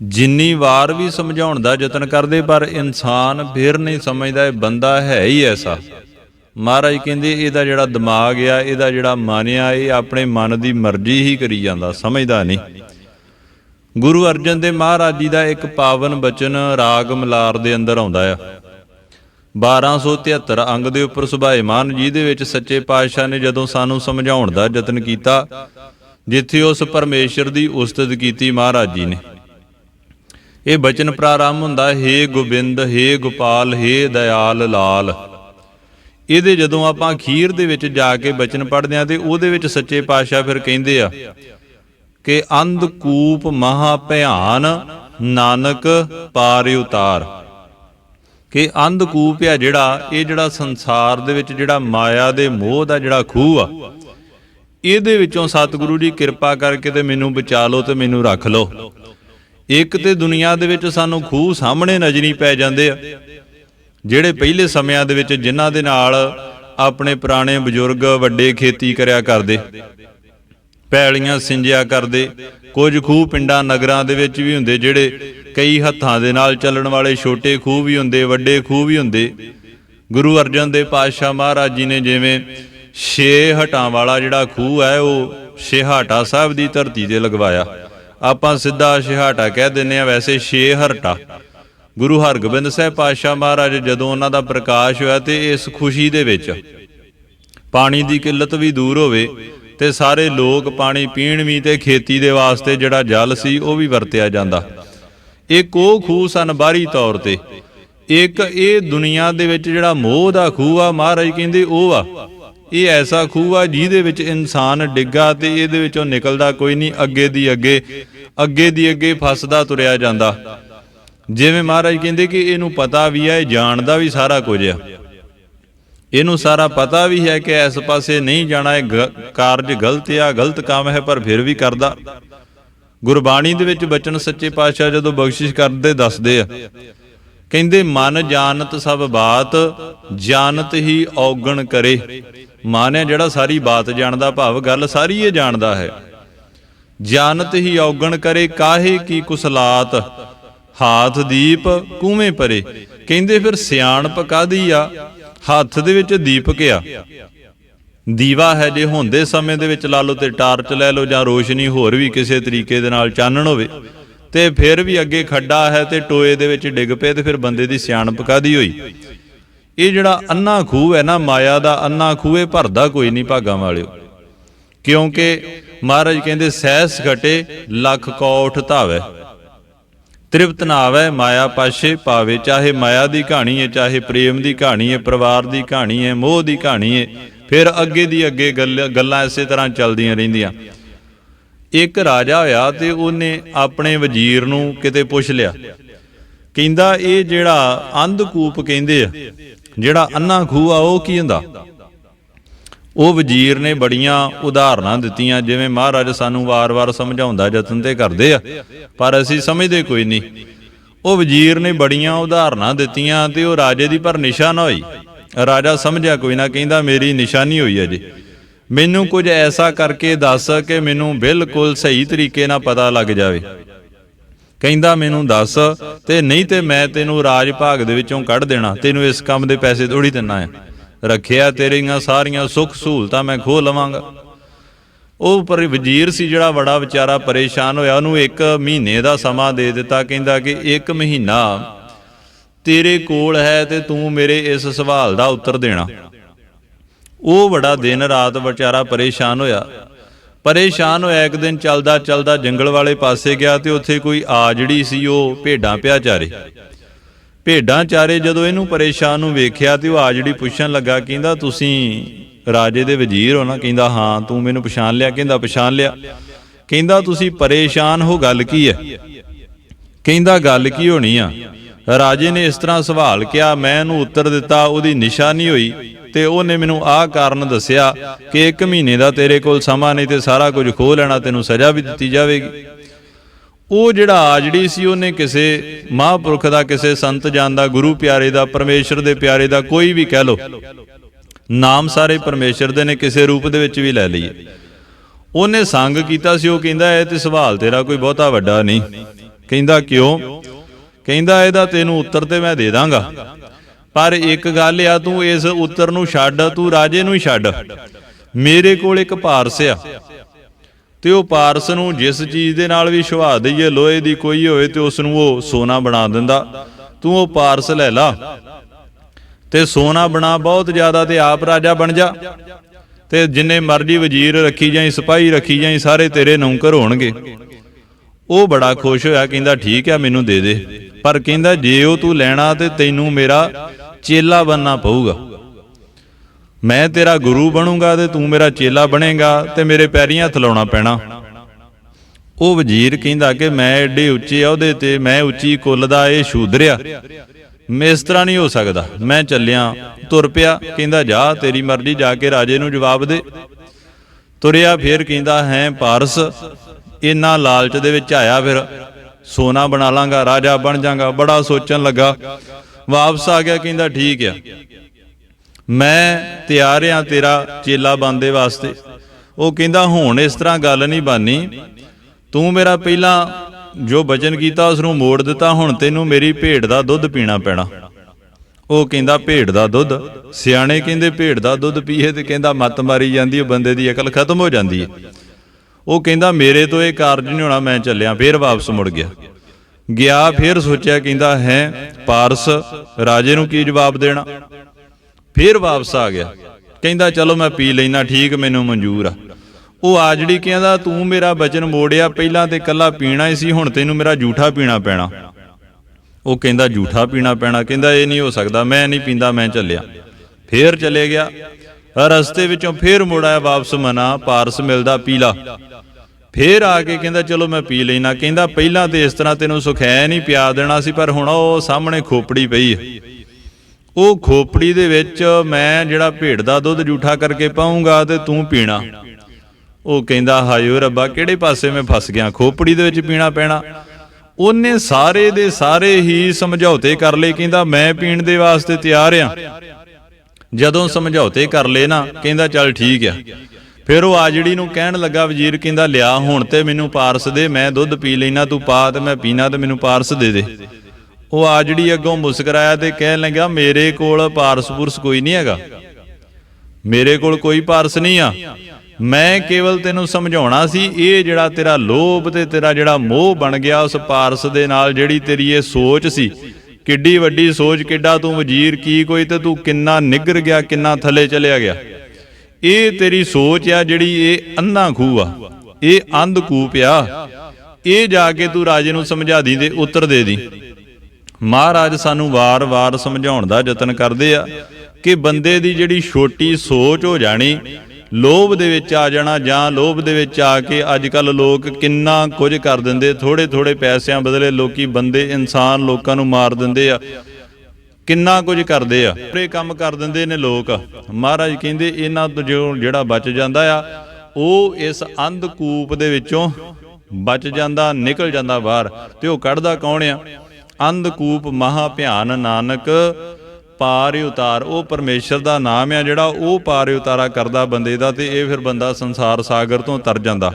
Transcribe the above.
ਜਿੰਨੀ ਵਾਰ ਵੀ ਸਮਝਾਉਣ ਦਾ ਯਤਨ ਕਰਦੇ, ਪਰ ਇਨਸਾਨ ਫਿਰ ਨਹੀਂ ਸਮਝਦਾ ਇਹ ਬੰਦਾ ਹੈ ਹੀ ਐਸਾ। ਮਹਾਰਾਜ ਕਹਿੰਦੇ, ਇਹਦਾ ਜਿਹੜਾ ਦਿਮਾਗ ਆ, ਇਹਦਾ ਜਿਹੜਾ ਮਨ ਆ, ਇਹ ਆਪਣੇ ਮਨ ਦੀ ਮਰਜ਼ੀ ਹੀ ਕਰੀ ਜਾਂਦਾ, ਸਮਝਦਾ ਨਹੀਂ। ਗੁਰੂ ਅਰਜਨ ਦੇਵ ਮਹਾਰਾਜ ਜੀ ਦਾ ਇੱਕ ਪਾਵਨ ਬਚਨ ਰਾਗ ਮਲਾਰ ਦੇ ਅੰਦਰ ਆਉਂਦਾ ਆ। 1273 ਅੰਗ ਦੇ ਉੱਪਰ ਸੁਭਾਏਮਾਨ ਜੀ ਦੇ ਵਿੱਚ ਸੱਚੇ ਪਾਤਸ਼ਾਹ ਨੇ ਜਦੋਂ ਸਾਨੂੰ ਸਮਝਾਉਣ ਦਾ ਯਤਨ ਕੀਤਾ ਜਿੱਥੇ ਉਸ ਪਰਮੇਸ਼ਰ ਦੀ ਉਸਤਤ ਕੀਤੀ ਮਹਾਰਾਜ ਜੀ ਨੇ। ਇਹ ਬਚਨ ਪ੍ਰਾਰੰਭ ਹੁੰਦਾ, ਹੈ ਗੋਬਿੰਦ, ਹੈ ਗੋਪਾਲ, ਹੈ ਦਇਆਲ ਲਾਲ। ਇਹਦੇ ਜਦੋਂ ਆਪਾਂ ਅਖੀਰ ਦੇ ਵਿੱਚ ਜਾ ਕੇ ਬਚਨ ਪੜ੍ਹਦੇ ਆ ਤੇ ਉਹਦੇ ਵਿੱਚ ਸੱਚੇ ਪਾਤਸ਼ਾਹ ਫਿਰ ਕਹਿੰਦੇ ਆ ਕਿ ਅੰਧਕੂਪ ਮਹਾ ਭਿਆਨ ਨਾਨਕ ਪਾਰ ਉਤਾਰ। ਕਿ ਅੰਧਕੂਪ ਆ ਜਿਹੜਾ, ਇਹ ਜਿਹੜਾ ਸੰਸਾਰ ਦੇ ਵਿੱਚ ਜਿਹੜਾ ਮਾਇਆ ਦੇ ਮੋਹ ਦਾ ਜਿਹੜਾ ਖੂਹ ਆ ਇਹਦੇ ਵਿੱਚੋਂ ਸਤਿਗੁਰੂ ਜੀ ਕਿਰਪਾ ਕਰਕੇ ਤੇ ਮੈਨੂੰ ਬਚਾ ਲਓ ਤੇ ਮੈਨੂੰ ਰੱਖ ਲਓ। ਇੱਕ ਤੇ ਦੁਨੀਆ ਦੇ ਵਿੱਚ ਸਾਨੂੰ ਖੂਹ ਸਾਹਮਣੇ ਨਜ਼ਰੀ ਪੈ ਜਾਂਦੇ ਆ, ਜਿਹੜੇ ਪਹਿਲੇ ਸਮਿਆਂ ਦੇ ਵਿੱਚ ਜਿਨ੍ਹਾਂ ਦੇ ਨਾਲ ਆਪਣੇ ਪੁਰਾਣੇ ਬਜ਼ੁਰਗ ਵੱਡੇ ਖੇਤੀ ਕਰਿਆ ਕਰਦੇ, ਪੈਲੀਆਂ ਸਿੰਜਿਆ ਕਰਦੇ, ਕੁਝ ਖੂਹ ਪਿੰਡਾਂ ਨਗਰਾਂ ਦੇ ਵਿੱਚ ਵੀ ਹੁੰਦੇ, ਜਿਹੜੇ ਕਈ ਹੱਥਾਂ ਦੇ ਨਾਲ ਚੱਲਣ ਵਾਲੇ ਛੋਟੇ ਖੂਹ ਵੀ ਹੁੰਦੇ, ਵੱਡੇ ਖੂਹ ਵੀ ਹੁੰਦੇ। ਗੁਰੂ ਅਰਜਨ ਦੇਵ ਪਾਤਸ਼ਾਹ ਮਹਾਰਾਜ ਜੀ ਨੇ ਜਿਵੇਂ ਛੇ ਹਟਾਂ ਵਾਲਾ ਜਿਹੜਾ ਖੂਹ ਹੈ, ਉਹ ਛੇਹਾਟਾ ਸਾਹਿਬ ਦੀ ਧਰਤੀ ਤੇ ਲਗਵਾਇਆ। ਆਪਾਂ ਸਿੱਧਾ ਛੇਹਾਟਾ ਕਹਿ ਦਿੰਨੇ ਆ ਵੈਸੇ ਛੇ ਹਰਟਾ ਗੁਰੂ ਹਰਗੋਬਿੰਦ ਸਾਹਿਬ ਪਾਤਸ਼ਾਹ ਮਹਾਰਾਜ ਜਦੋਂ ਉਹਨਾਂ ਦਾ ਪ੍ਰਕਾਸ਼ ਹੋਇਆ ਤੇ ਇਸ ਖੁਸ਼ੀ ਦੇ ਵਿੱਚ ਪਾਣੀ ਦੀ ਕਿੱਲਤ ਵੀ ਦੂਰ ਹੋਵੇ ਤੇ ਸਾਰੇ ਲੋਕ ਪਾਣੀ ਪੀਣ ਵੀ ਤੇ ਖੇਤੀ ਦੇ ਵਾਸਤੇ ਜਿਹੜਾ ਜਲ ਸੀ, ਉਹ ਵੀ ਵਰਤਿਆ ਜਾਂਦਾ। ਇੱਕ ਉਹ ਖੂਹ ਸਨ ਬਾਹਰੀ ਤੌਰ ਤੇ। ਇੱਕ ਇਹ ਦੁਨੀਆ ਦੇ ਵਿੱਚ ਜਿਹੜਾ ਮੋਹ ਦਾ ਖੂਹ ਆ, ਮਹਾਰਾਜ ਕਹਿੰਦੇ ਉਹ ਆ। ਇਹ ਐਸਾ ਖੂਹ ਆ ਜਿਹਦੇ ਵਿੱਚ ਇਨਸਾਨ ਡਿੱਗਾ ਤੇ ਇਹਦੇ ਵਿੱਚੋਂ ਨਿਕਲਦਾ ਕੋਈ ਨਹੀਂ, ਅੱਗੇ ਦੀ ਅੱਗੇ ਅੱਗੇ ਦੀ ਅੱਗੇ ਫਸਦਾ ਤੁਰਿਆ ਜਾਂਦਾ। ਜਿਵੇਂ ਮਹਾਰਾਜ ਕਹਿੰਦੇ ਕਿ ਇਹਨੂੰ ਪਤਾ ਵੀ ਹੈ ਜਾਣਦਾ ਵੀ ਸਾਰਾ ਕੁਝ ਆ। ਇਹਨੂੰ ਸਾਰਾ ਪਤਾ ਵੀ ਹੈ ਕਿ ਇਸ ਪਾਸੇ ਨਹੀਂ ਜਾਣਾ, ਇਹ ਕਾਰਜ ਗਲਤ ਆ, ਗਲਤ ਕੰਮ ਹੈ, ਪਰ ਫਿਰ ਵੀ ਕਰਦਾ। ਗੁਰਬਾਣੀ ਦੇ ਵਿੱਚ ਬਚਨ ਸੱਚੇ ਪਾਤਸ਼ਾਹ ਜਦੋਂ ਬਖਸ਼ਿਸ਼ ਕਰਦੇ, ਦੱਸਦੇ ਆ। ਕਹਿੰਦੇ, ਮਨ ਜਾਣਤ ਸਭ ਬਾਤ, ਜਾਣਤ ਹੀ ਔਗਣ ਕਰੇ। ਮਨ ਹੈ ਜਿਹੜਾ ਸਾਰੀ ਬਾਤ ਜਾਣਦਾ ਭਾਵ ਗੱਲ ਸਾਰੀ ਇਹ ਜਾਣਦਾ ਹੈ। ਜਾਣਤ ਹੀ ਔਗਣ ਕਰੇ ਕਾਹੇ ਕੀ ਕੁਸਲਾਤ, ਹਾਥ ਦੀਪ ਕੂਵੇਂ ਪਰੇ? ਕਹਿੰਦੇ ਫਿਰ ਸਿਆਣਪ ਕਾਦੀ ਆ? ਹੱਥ ਦੇ ਵਿੱਚ ਦੀਪਕ ਆ ਦੀਵਾ ਹੈ ਜੇ ਹੁੰਦੇ ਸਮੇਂ ਦੇ ਵਿੱਚ ਲਾ ਲਓ ਤੇ ਟਾਰਚ ਲੈ ਲਓ ਜਾਂ ਰੋਸ਼ਨੀ ਹੋਰ ਵੀ ਕਿਸੇ ਤਰੀਕੇ ਦੇ ਨਾਲ ਚਾਨਣ ਹੋਵੇ, ਤੇ ਫਿਰ ਵੀ ਅੱਗੇ ਖੱਡਾ ਹੈ ਤੇ ਟੋਏ ਦੇ ਵਿੱਚ ਡਿੱਗ ਪਏ ਤੇ ਫਿਰ ਬੰਦੇ ਦੀ ਸਿਆਣਪ ਕਾਦੀ ਹੋਈ? ਇਹ ਜਿਹੜਾ ਅੰਨਾ ਖੂਹ ਹੈ ਨਾ, ਮਾਇਆ ਦਾ ਅੰਨਾ ਖੂਹੇ ਭਰਦਾ ਕੋਈ ਨਹੀਂ ਭਾਗਾਂ ਵਾਲਿਓ। ਕਿਉਂਕਿ ਮਹਾਰਾਜ ਕਹਿੰਦੇ, ਸਹਿਸ ਘਟੇ ਲੱਖ ਕੋਠ ਧਾਵੇ। ਤ੍ਰਿਪਤ ਨਾ ਆਵੇ ਮਾਇਆ ਪਾਸ਼ੇ ਪਾਵੇ। ਚਾਹੇ ਮਾਇਆ ਦੀ ਕਹਾਣੀ ਹੈ, ਚਾਹੇ ਪ੍ਰੇਮ ਦੀ ਕਹਾਣੀ ਹੈ, ਪਰਿਵਾਰ ਦੀ ਕਹਾਣੀ ਹੈ, ਮੋਹ ਦੀ ਕਹਾਣੀ ਹੈ, ਫਿਰ ਅੱਗੇ ਦੀ ਅੱਗੇ ਗੱਲ- ਗੱਲਾਂ ਇਸੇ ਤਰ੍ਹਾਂ ਚੱਲਦੀਆਂ ਰਹਿੰਦੀਆਂ। ਇੱਕ ਰਾਜਾ ਹੋਇਆ ਤੇ ਉਹਨੇ ਆਪਣੇ ਵਜ਼ੀਰ ਨੂੰ ਕਿਤੇ ਪੁੱਛ ਲਿਆ। ਕਹਿੰਦਾ, ਇਹ ਜਿਹੜਾ ਅੰਧਕੂਪ ਕਹਿੰਦੇ ਆ ਜਿਹੜਾ ਅੰਨਾ ਖੂਹ ਆ, ਉਹ ਕੀ ਹੁੰਦਾ? ਉਹ ਵਜ਼ੀਰ ਨੇ ਬੜੀਆਂ ਉਦਾਹਰਨਾਂ ਦਿੱਤੀਆਂ, ਜਿਵੇਂ ਮਹਾਰਾਜ ਸਾਨੂੰ ਵਾਰ-ਵਾਰ ਸਮਝਾਉਂਦਾ ਯਤਨ ਤੇ ਕਰਦੇ ਆ, ਪਰ ਅਸੀਂ ਸਮਝਦੇ ਕੋਈ ਨਹੀਂ। ਉਹ ਵਜ਼ੀਰ ਨੇ ਬੜੀਆਂ ਉਦਾਹਰਨਾਂ ਦਿੱਤੀਆਂ ਤੇ ਉਹ ਰਾਜੇ ਦੀ ਪਰ ਨਿਸ਼ਾ ਨਾ ਹੋਈ। ਰਾਜਾ ਸਮਝਿਆ, ਕੋਈ ਨਾ ਕਹਿੰਦਾ, ਮੇਰੀ ਨਿਸ਼ਾਨੀ ਹੋਈ ਹੈ ਜੀ। ਮੈਨੂੰ ਕੁਝ ਐਸਾ ਕਰਕੇ ਦੱਸ ਕਿ ਮੈਨੂੰ ਬਿਲਕੁਲ ਸਹੀ ਤਰੀਕੇ ਨਾਲ ਪਤਾ ਲੱਗ ਜਾਵੇ। ਕਹਿੰਦਾ ਮੈਨੂੰ ਦੱਸ, ਤੇ ਨਹੀਂ ਤੇ ਮੈਂ ਤੈਨੂੰ ਰਾਜ ਭਾਗ ਦੇ ਵਿੱਚੋਂ ਕੱਢ ਦੇਣਾ, ਤੈਨੂੰ ਇਸ ਕੰਮ ਦੇ ਪੈਸੇ ਥੋੜੀ ਦਿੰਨਾ ਹੈ। ਰੱਖਿਆ ਤੇਰੀਆਂ ਸਾਰੀਆਂ ਸੁੱਖ ਸਹੂਲਤਾਂ ਮੈਂ ਖੋਹ ਲਵਾਂਗਾ। ਉਹ ਪਰ ਵਜ਼ੀਰ ਸੀ ਜਿਹੜਾ ਬੜਾ ਵਿਚਾਰਾ ਪਰੇਸ਼ਾਨ ਹੋਇਆ, ਉਹਨੂੰ ਇੱਕ ਮਹੀਨੇ ਦਾ ਸਮਾਂ ਦੇ ਦਿੱਤਾ, ਕਹਿੰਦਾ ਕਿ ਇੱਕ ਮਹੀਨਾ ਤੇਰੇ ਕੋਲ ਹੈ ਤੇ ਤੂੰ ਮੇਰੇ ਇਸ ਸਵਾਲ ਦਾ ਉੱਤਰ ਦੇਣਾ। ਉਹ ਬੜਾ ਦਿਨ ਰਾਤ ਵਿਚਾਰਾ ਪਰੇਸ਼ਾਨ ਹੋਇਆ। ਪਰੇਸ਼ਾਨ ਹੋਇਆ ਇੱਕ ਦਿਨ ਚੱਲਦਾ ਚੱਲਦਾ ਜੰਗਲ ਵਾਲੇ ਪਾਸੇ ਗਿਆ ਤੇ ਉੱਥੇ ਕੋਈ ਆਜੜੀ ਸੀ ਉਹ ਭੇਡਾਂ ਪਿਆ ਚਾਰੇ। ਭੇਡਾਂ ਚਾਰੇ ਜਦੋਂ ਇਹਨੂੰ ਪਰੇਸ਼ਾਨ ਨੂੰ ਵੇਖਿਆ ਤੇ ਉਹ ਆਜੜੀ ਪੁੱਛਣ ਲੱਗਾ, ਕਹਿੰਦਾ, ਤੁਸੀਂ ਰਾਜੇ ਦੇ ਵਜ਼ੀਰ ਹੋ ਨਾ? ਕਹਿੰਦਾ, ਹਾਂ, ਤੂੰ ਮੈਨੂੰ ਪਛਾਣ ਲਿਆ। ਕਹਿੰਦਾ, ਪਛਾਣ ਲਿਆ। ਕਹਿੰਦਾ, ਤੁਸੀਂ ਪਰੇਸ਼ਾਨ ਹੋ, ਗੱਲ ਕੀ ਹੈ? ਕਹਿੰਦਾ, ਗੱਲ ਕੀ ਹੋਣੀ ਆ? ਰਾਜੇ ਨੇ ਇਸ ਤਰ੍ਹਾਂ ਸਵਾਲ ਕਿਹਾ, ਮੈਂ ਇਹਨੂੰ ਉੱਤਰ ਦਿੱਤਾ, ਉਹਦੀ ਨਿਸ਼ਾਨੀ ਹੋਈ। ਤੇ ਉਹਨੇ ਮੈਨੂੰ ਆਹ ਕਾਰਨ ਦੱਸਿਆ ਕਿ ਇੱਕ ਮਹੀਨੇ ਦਾ ਤੇਰੇ ਕੋਲ ਸਮਾਂ ਨਹੀਂ ਤੇ ਸਾਰਾ ਕੁਝ ਖੋਹ ਲੈਣਾ ਤੈਨੂੰ ਸਜ਼ਾ ਵੀ ਦਿੱਤੀ ਜਾਵੇਗੀ। ਉਹ ਜਿਹੜਾ ਆਜੜੀ ਸੀ, ਉਹਨੇ ਕਿਸੇ ਮਹਾਂਪੁਰਖ ਦਾ, ਕਿਸੇ ਸੰਤ ਜਾਨ ਦਾ, ਗੁਰੂ ਪਿਆਰੇ ਦਾ, ਪਰਮੇਸ਼ਰ ਦੇ ਪਿਆਰੇ ਦਾ ਕੋਈ ਵੀ ਕਹਿ ਲੋ ਨਾਮ ਸਾਰੇ ਪਰਮੇਸ਼ਰ ਦੇ ਨੇ, ਕਿਸੇ ਰੂਪ ਦੇ ਵਿੱਚ ਵੀ ਲੈ ਲਈਏ। ਉਹਨੇ ਸੰਗ ਕੀਤਾ ਸੀ, ਉਹ ਕਹਿੰਦਾ, ਇਹ ਤੇ ਸਵਾਲ ਤੇਰਾ ਕੋਈ ਬਹੁਤਾ ਵੱਡਾ ਨਹੀਂ। ਕਹਿੰਦਾ, ਕਿਉਂ? ਕਹਿੰਦਾ, ਇਹਦਾ ਤੈਨੂੰ ਉੱਤਰ ਤੇ ਮੈਂ ਦੇ ਦਾਂਗਾ। ਪਰ ਇੱਕ ਗੱਲ ਆ, ਤੂੰ ਇਸ ਉੱਤਰ ਨੂੰ ਛੱਡ, ਤੂੰ ਰਾਜੇ ਨੂੰ ਹੀ ਛੱਡ। ਮੇਰੇ ਕੋਲ ਇੱਕ ਪਾਰਸ ਆ। ਤੇ ਉਹ ਪਾਰਸ ਨੂੰ ਜਿਸ ਚੀਜ਼ ਦੇ ਨਾਲ ਵੀ ਸੁਹਾ ਦਈਏ, ਲੋਹੇ ਦੀ ਕੋਈ ਹੋਵੇ ਤੇ ਉਸ ਨੂੰ ਉਹ ਸੋਨਾ ਬਣਾ ਦਿੰਦਾ। ਤੂੰ ਉਹ ਪਾਰਸ ਲੈ ਲਾ। ਤੇ ਸੋਨਾ ਬਣਾ ਬਹੁਤ ਜ਼ਿਆਦਾ ਤੇ ਆਪ ਰਾਜਾ ਬਣ ਜਾ। ਤੇ ਜਿੰਨੇ ਮਰਜ਼ੀ ਵਜ਼ੀਰ ਰੱਖੀ ਜਾਈ, ਸਿਪਾਹੀ ਰੱਖੀ ਜਾਈ, ਸਾਰੇ ਤੇਰੇ ਨੌਕਰ ਹੋਣਗੇ। ਉਹ ਬੜਾ ਖੁਸ਼ ਹੋਇਆ, ਕਹਿੰਦਾ, ਠੀਕ ਆ, ਮੈਨੂੰ ਦੇ ਦੇ। ਪਰ ਕਹਿੰਦਾ, ਜੇ ਉਹ ਤੂੰ ਲੈਣਾ ਤੇ ਤੈਨੂੰ ਮੇਰਾ ਚੇਲਾ ਬੰਨਾ ਪਊਗਾ। ਮੈਂ ਤੇਰਾ ਗੁਰੂ ਬਣੂੰਗਾ ਤੇ ਤੂੰ ਮੇਰਾ ਚੇਲਾ ਬਣੇਗਾ ਤੇ ਮੇਰੇ ਪੈਰੀਂ ਹੱਥ ਲਾਉਣਾ ਪੈਣਾ। ਉਹ ਵਜ਼ੀਰ ਕਹਿੰਦਾ ਕਿ ਮੈਂ ਐਡੇ ਉੱਚੇ ਅਹੁਦੇ ਤੇ ਮੈਂ ਉੱਚੀ ਕੁੱਲ ਦਾ ਇਹ ਸ਼ੂਦਰਿਆ। ਇਸ ਤਰ੍ਹਾਂ ਨਹੀਂ ਹੋ ਸਕਦਾ। ਮੈਂ ਚੱਲਿਆ, ਤੁਰ ਪਿਆ, ਕਹਿੰਦਾ, ਜਾ, ਤੇਰੀ ਮਰਜ਼ੀ, ਜਾ ਕੇ ਰਾਜੇ ਨੂੰ ਜਵਾਬ ਦੇ। ਤੁਰਿਆ ਫਿਰ ਕਹਿੰਦਾ, ਹੈ, ਪਾਰਸ, ਇੰਨਾ ਲਾਲਚ ਦੇ ਵਿੱਚ ਆਇਆ ਫਿਰ। ਸੋਨਾ ਬਣਾ ਲਾਂਗਾ, ਰਾਜਾ ਬਣ ਜਾਗਾ, ਬੜਾ ਸੋਚਣ ਲੱਗਾ। ਵਾਪਸ ਆ ਗਿਆ, ਕਹਿੰਦਾ ਠੀਕ ਆ। ਮੈਂ ਤਿਆਰ ਆ ਤੇਰਾ ਚੇਲਾ ਬਣਦੇ ਵਾਸਤੇ। ਉਹ ਕਹਿੰਦਾ, ਹੁਣ ਇਸ ਤਰ੍ਹਾਂ ਗੱਲ ਨਹੀਂ ਬਾਨੀ। ਤੂੰ ਮੇਰਾ ਪਹਿਲਾਂ ਜੋ ਬਚਨ ਕੀਤਾ ਉਸ ਨੂੰ ਮੋੜ ਦਿੱਤਾ, ਹੁਣ ਤੈਨੂੰ ਮੇਰੀ ਭੇਡ ਦਾ ਦੁੱਧ ਪੀਣਾ ਪੈਣਾ। ਉਹ ਕਹਿੰਦਾ, ਭੇਡ ਦਾ ਦੁੱਧ? ਸਿਆਣੇ ਕਹਿੰਦੇ, ਭੇਡ ਦਾ ਦੁੱਧ ਪੀਏ ਤੇ ਕਹਿੰਦਾ, ਮੱਤ ਮਾਰੀ ਜਾਂਦੀ ਹੈ, ਬੰਦੇ ਦੀ ਅਕਲ ਖਤਮ ਹੋ ਜਾਂਦੀ ਹੈ। ਉਹ ਕਹਿੰਦਾ, ਮੇਰੇ ਤੋਂ ਇਹ ਕਾਰਜ ਨਹੀਂ ਹੋਣਾ, ਮੈਂ ਚੱਲਿਆ, ਫੇਰ ਵਾਪਸ ਮੁੜ ਗਿਆ। ਗਿਆ, ਫਿਰ ਸੋਚਿਆ ਕਹਿੰਦਾ, ਹੈ, ਪਾਰਸ, ਰਾਜੇ ਨੂੰ ਕੀ ਜਵਾਬ ਦੇਣਾ? ਫਿਰ ਵਾਪਸ ਆ ਗਿਆ। ਕਹਿੰਦਾ, ਚਲੋ ਮੈਂ ਪੀ ਲੈਣਾ ਠੀਕ, ਮੈਨੂੰ ਮਨਜ਼ੂਰ ਆ। ਉਹ ਆਜੜੀ ਕਹਿੰਦਾ, ਤੂੰ ਮੇਰਾ ਬਚਨ ਮੋੜਿਆ, ਪਹਿਲਾਂ ਤੇ ਕੱਲਾ ਪੀਣਾ ਹੀ ਸੀ, ਹੁਣ ਤੈਨੂੰ ਮੇਰਾ ਝੂਠਾ ਪੀਣਾ ਪੈਣਾ। ਉਹ ਕਹਿੰਦਾ ਝੂਠਾ ਪੀਣਾ ਪੈਣਾ? ਕਹਿੰਦਾ, ਇਹ ਨਹੀਂ ਹੋ ਸਕਦਾ, ਮੈਂ ਨਹੀਂ ਪੀਂਦਾ, ਮੈਂ ਚੱਲਿਆ। ਫੇਰ ਚਲੇ ਗਿਆ। ਰਸਤੇ ਵਿੱਚੋਂ ਫੇਰ ਮੁੜ ਆਇਆ, ਵਾਪਸ ਮਨਾ, ਪਾਰਸ ਮਿਲਦਾ ਪੀਲਾ ਫੇਰ ਆ ਕੇ ਕਹਿੰਦਾ, ਚਲੋ ਮੈਂ ਪੀ ਲੈਣਾ ਕਹਿੰਦਾ, ਪਹਿਲਾਂ ਤੇ ਇਸ ਤਰ੍ਹਾਂ ਤੈਨੂੰ ਸੁਖੈ ਨਹੀਂ, ਪਿਆ ਦੇਣਾ ਸੀ, ਪਰ ਹੁਣ ਉਹ ਸਾਹਮਣੇ ਖੋਪੜੀ ਪਈ ਹੈ ਉਹ ਖੋਪੜੀ ਦੇ ਵਿੱਚ ਮੈਂ ਜਿਹੜਾ ਭੇਡ ਦਾ ਦੁੱਧ ਜੂਠਾ ਕਰਕੇ ਪਾਉਂਗਾ ਤੇ ਤੂੰ ਪੀਣਾ। ਉਹ ਕਹਿੰਦਾ ਹਾਇਓ ਰੱਬਾ, ਕਿਹੜੇ ਪਾਸੇ ਮੈਂ ਫਸ ਗਿਆ? ਖੋਪੜੀ ਦੇ ਵਿੱਚ ਪੀਣਾ ਪੈਣਾ? ਉਹਨੇ ਸਾਰੇ ਦੇ ਸਾਰੇ ਹੀ ਸਮਝੌਤੇ ਕਰ ਲਏ। ਕਹਿੰਦਾ, ਮੈਂ ਪੀਣ ਦੇ ਵਾਸਤੇ ਤਿਆਰ ਆ। ਜਦੋਂ ਸਮਝੌਤੇ ਕਰ ਲਏ ਨਾ, ਕਹਿੰਦਾ, ਚੱਲ ਠੀਕ ਆ। ਫਿਰ ਉਹ ਆਜੜੀ ਨੂੰ ਕਹਿਣ ਲੱਗਾ, ਵਜ਼ੀਰ ਕਹਿੰਦਾ, ਲਿਆ ਹੁਣ ਤੇ ਮੈਨੂੰ ਪਾਰਸ ਦੇ, ਮੈਂ ਦੁੱਧ ਪੀ ਲੈਣਾ ਤੂੰ ਪਾ ਤੇ ਮੈਂ ਪੀਣਾ ਤੇ ਮੈਨੂੰ ਪਾਰਸ ਦੇ ਦੇ। ਉਹ ਆਜੜੀ ਅੱਗੋਂ ਮੁਸਕਰਾਇਆ ਤੇ ਕਹਿਣ ਲੱਗਾ, ਮੇਰੇ ਕੋਲ ਪਾਰਸ ਪੁਰਸ ਕੋਈ ਨਹੀਂ ਹੈਗਾ। ਮੇਰੇ ਕੋਲ ਕੋਈ ਪਾਰਸ ਨਹੀਂ ਆ। ਮੈਂ ਕੇਵਲ ਤੈਨੂੰ ਸਮਝਾਉਣਾ ਸੀ, ਇਹ ਜਿਹੜਾ ਤੇਰਾ ਲੋਭ ਤੇ ਤੇਰਾ ਜਿਹੜਾ ਮੋਹ ਬਣ ਗਿਆ, ਉਸ ਪਾਰਸ ਦੇ ਨਾਲ ਜਿਹੜੀ ਤੇਰੀ ਇਹ ਸੋਚ ਸੀ, ਕਿੱਡੀ ਵੱਡੀ ਸੋਚ, ਕਿੱਡਾ ਤੂੰ ਵਜ਼ੀਰ ਕੀ ਕੋਈ ਤੇ ਤੂੰ ਕਿੰਨਾ ਨਿੱਗਰ ਗਿਆ, ਕਿੰਨਾ ਥੱਲੇ ਚਲਿਆ ਗਿਆ। ਇਹ ਤੇਰੀ ਸੋਚ ਆ ਜਿਹੜੀ ਇਹ ਅੰਨਾ ਖੂਹ ਆ। ਇਹ ਅੰਧ ਕੂਪ ਆ। ਇਹ ਜਾ ਕੇ ਤੂੰ ਰਾਜੇ ਨੂੰ ਸਮਝਾ ਦੀ ਤੇ ਉੱਤਰ ਦੇ ਦੀ। ਮਹਾਰਾਜ ਸਾਨੂੰ ਵਾਰ-ਵਾਰ ਸਮਝਾਉਣ ਦਾ ਯਤਨ ਕਰਦੇ ਆ ਕਿ ਬੰਦੇ ਦੀ ਜਿਹੜੀ ਛੋਟੀ ਸੋਚ ਹੋ ਜਾਣੀ, ਲੋਭ ਦੇ ਵਿੱਚ ਆ ਜਾਣਾ ਜਾਂ ਲੋਭ ਦੇ ਵਿੱਚ ਆ ਕੇ ਅੱਜ ਕੱਲ ਲੋਕ ਕਿੰਨਾ ਕੁਝ ਕਰ ਦਿੰਦੇ ਥੋੜੇ ਥੋੜੇ ਪੈਸਿਆਂ ਬਦਲੇ ਲੋਕੀ ਬੰਦੇ ਇਨਸਾਨ ਲੋਕਾਂ ਨੂੰ ਮਾਰ ਦਿੰਦੇ ਆ। ਕਿੰਨਾ ਕੁਝ ਕਰਦੇ ਆ। ਪੂਰੇ ਕੰਮ ਕਰ ਦਿੰਦੇ ਨੇ ਲੋਕ। ਮਹਾਰਾਜ ਕਹਿੰਦੇ ਇਹਨਾਂ ਤੋਂ ਜੋ ਜਿਹੜਾ ਬਚ ਜਾਂਦਾ ਆ, ਉਹ ਇਸ ਅੰਧਕੂਪ ਦੇ ਵਿੱਚੋਂ ਬਚ ਜਾਂਦਾ, ਨਿਕਲ ਜਾਂਦਾ ਬਾਹਰ। ਤੇ ਉਹ ਕੱਢਦਾ ਕੌਣ ਆ? ਅੰਧਕੂਪ ਮਹਾ ਭਿਆਨ ਨਾਨਕ ਪਾਰ ਉਤਾਰ। ਉਹ ਪਰਮੇਸ਼ਰ ਦਾ ਨਾਮ ਆ ਜਿਹੜਾ, ਉਹ ਪਾਰ ਉਤਾਰਾ ਕਰਦਾ ਬੰਦੇ ਦਾ ਤੇ ਇਹ ਫਿਰ ਬੰਦਾ ਸੰਸਾਰ ਸਾਗਰ ਤੋਂ ਤਰ ਜਾਂਦਾ।